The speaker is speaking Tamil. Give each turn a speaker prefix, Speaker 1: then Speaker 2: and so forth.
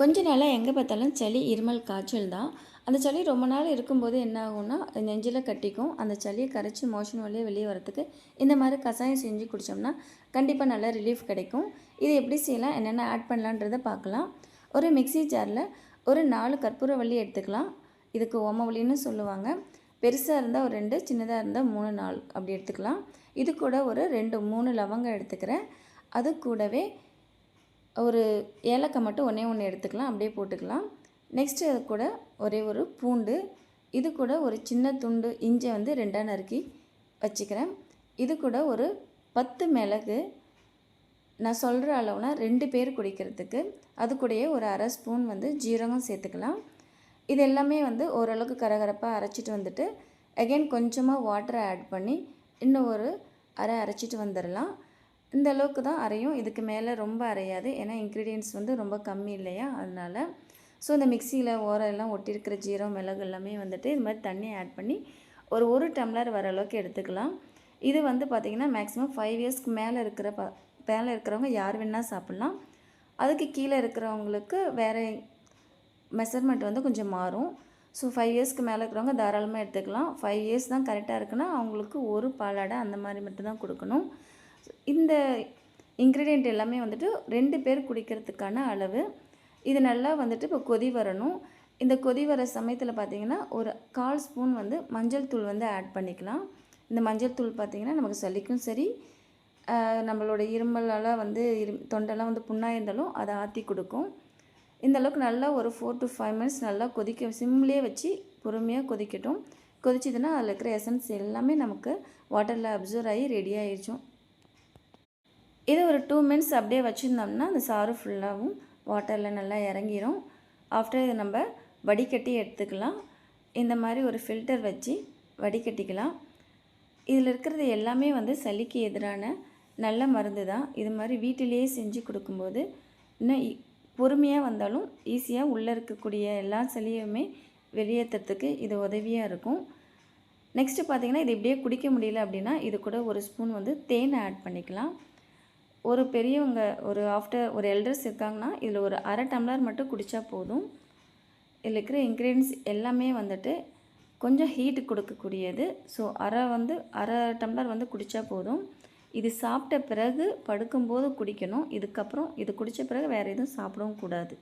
Speaker 1: கொஞ்ச நாளாக எங்கே பார்த்தாலும் சளி இருமல் காய்ச்சல் தான். அந்த சளி ரொம்ப நாள் இருக்கும்போது என்ன ஆகும்னா நெஞ்சில் கட்டிக்கும். அந்த சளியை கரைச்சி மோஷன் வழியே வெளியே வரத்துக்கு இந்த மாதிரி கஷாயம் செஞ்சு குடித்தோம்னா கண்டிப்பாக நல்லா ரிலீஃப் கிடைக்கும். இது எப்படி செய்யலாம்? என்னென்ன ஆட் பண்ணலான்றதை பார்க்கலாம். ஒரு மிக்ஸி ஜாரில் ஒரு நாலு கற்பூர வள்ளி எடுத்துக்கலாம். இதுக்கு ஓமவள்ளின்னு சொல்லுவாங்க. பெருசாக இருந்தால் ஒரு ரெண்டு சின்னதாக இருந்தால் மூணு நாலு அப்படி எடுத்துக்கலாம். இது கூட ஒரு ரெண்டு மூணு லவங்கம் எடுத்துக்கிறேன். அது கூடவே ஒரு ஏலக்காய் மட்டும் ஒன்றே ஒன்று எடுத்துக்கலாம் அப்படியே போட்டுக்கலாம். நெக்ஸ்ட்டு அது கூட ஒரே ஒரு பூண்டு இது கூட ஒரு சின்ன துண்டு இஞ்சி வந்து ரெண்டாக நறுக்கி வச்சுக்கிறேன். இது கூட ஒரு பத்து மிளகு நான் சொல்கிற அளவுனா ரெண்டு பேர் குடிக்கிறதுக்கு அது கூடயே ஒரு அரை ஸ்பூன் வந்து ஜீரகம் சேர்த்துக்கலாம். இது எல்லாமே வந்து ஓரளவுக்கு கரகரப்பாக அரைச்சிட்டு வந்துட்டு அகைன் கொஞ்சமாக வாட்டரை ஆட் பண்ணி இன்னும் ஒரு அரை அரைச்சிட்டு வந்துடலாம். இந்த அளவுக்கு தான் அரையும். இதுக்கு மேலே ரொம்ப அரையாது. ஏன்னா இன்க்ரீடியன்ட்ஸ் வந்து ரொம்ப கம்மி இல்லையா? அதனால் ஸோ இந்த மிக்சியில் ஓரம் எல்லாம் ஒட்டியிருக்கிற ஜீரம் மிளகு எல்லாமே வந்துட்டு இது மாதிரி தண்ணி ஆட் பண்ணி ஒரு ஒரு டம்ளர் வர அளவுக்கு எடுத்துக்கலாம். இது வந்து பார்த்திங்கன்னா மேக்ஸிமம் ஃபைவ் இயர்ஸ்க்கு மேலே இருக்கிற ப மேலே இருக்கிறவங்க யார் வேணால் சாப்பிட்லாம். அதுக்கு கீழே இருக்கிறவங்களுக்கு வேறு மெஷர்மெண்ட் வந்து கொஞ்சம் மாறும். ஸோ ஃபைவ் இயர்ஸ்க்கு மேலே இருக்கிறவங்க தாராளமாக எடுத்துக்கலாம். ஃபைவ் இயர்ஸ் தான் கரெக்டாக இருக்குன்னா அவங்களுக்கு ஒரு பாலாடை அந்த மாதிரி மட்டும்தான் கொடுக்கணும். இந்த இன்க்ரீடியண்ட் எல்லாமே வந்துட்டு ரெண்டு பேர் குடிக்கிறதுக்கான அளவு. இது நல்லா வந்துட்டு இப்போ கொதி வரணும். இந்த கொதி வர சமயத்தில் பார்த்திங்கன்னா ஒரு கால் ஸ்பூன் வந்து மஞ்சள் தூள் வந்து ஆட் பண்ணிக்கலாம். இந்த மஞ்சள் தூள் பார்த்திங்கன்னா நமக்கு சளிக்கும் சரி. நம்மளோட இருமலால் வந்து இரு தொண்டெல்லாம் வந்து புண்ணாக இருந்தாலும் அதை ஆற்றி கொடுக்கும். இந்த அளவுக்கு நல்லா ஒரு ஃபோர் டு ஃபைவ் மினிட்ஸ் நல்லா கொதிக்க சிம்லேயே வச்சு பொறுமையாக கொதிக்கட்டும். கொதிச்சதுன்னா அதில் இருக்கிற எசன்ஸ் எல்லாமே நமக்கு வாட்டரில் அப்சர்வ் ஆகி ரெடி ஆகிடுச்சோம் இது ஒரு டூ மினிட்ஸ் அப்படியே வச்சுருந்தோம்னா அந்த சாறு ஃபுல்லாகவும் வாட்டரில் நல்லா இறங்கிரும். ஆஃப்டர் இதை நம்ம வடிகட்டி எடுத்துக்கலாம். இந்த மாதிரி ஒரு ஃபில்டர் வச்சு வடிகட்டிக்கலாம். இதில் இருக்கிறது எல்லாமே வந்து சளிக்கு எதிரான நல்ல மருந்து தான். இது மாதிரி வீட்டிலேயே செஞ்சு கொடுக்கும்போது இன்னும் பொறுமையாக வந்தாலும் ஈஸியாக உள்ளே இருக்கக்கூடிய எல்லா சளியுமே வெளியேற்றுறதுக்கு இது உதவியாக இருக்கும். நெக்ஸ்ட்டு பார்த்திங்கன்னா இது இப்படியே குடிக்க முடியல அப்படின்னா இது கூட ஒரு ஸ்பூன் வந்து தேனை ஆட் பண்ணிக்கலாம். ஒரு பெரியவங்க ஒரு ஆஃப்டர் ஒரு எல்டர்ஸ் இருக்காங்கன்னா இதில் ஒரு அரை டம்ளர் மட்டும் குடித்தா போதும். இதில் இருக்கிற இன்க்ரீடியன்ஸ் எல்லாமே வந்துட்டு கொஞ்சம் ஹீட் கொடுக்கக்கூடியது. ஸோ அரை வந்து அரை டம்ளர் வந்து குடித்தா போதும். இது சாப்பிட்ட பிறகு படுக்கும்போது குடிக்கணும். இதுக்கப்புறம் இது குடித்த பிறகு வேறு எதுவும் சாப்பிடவும் கூடாது.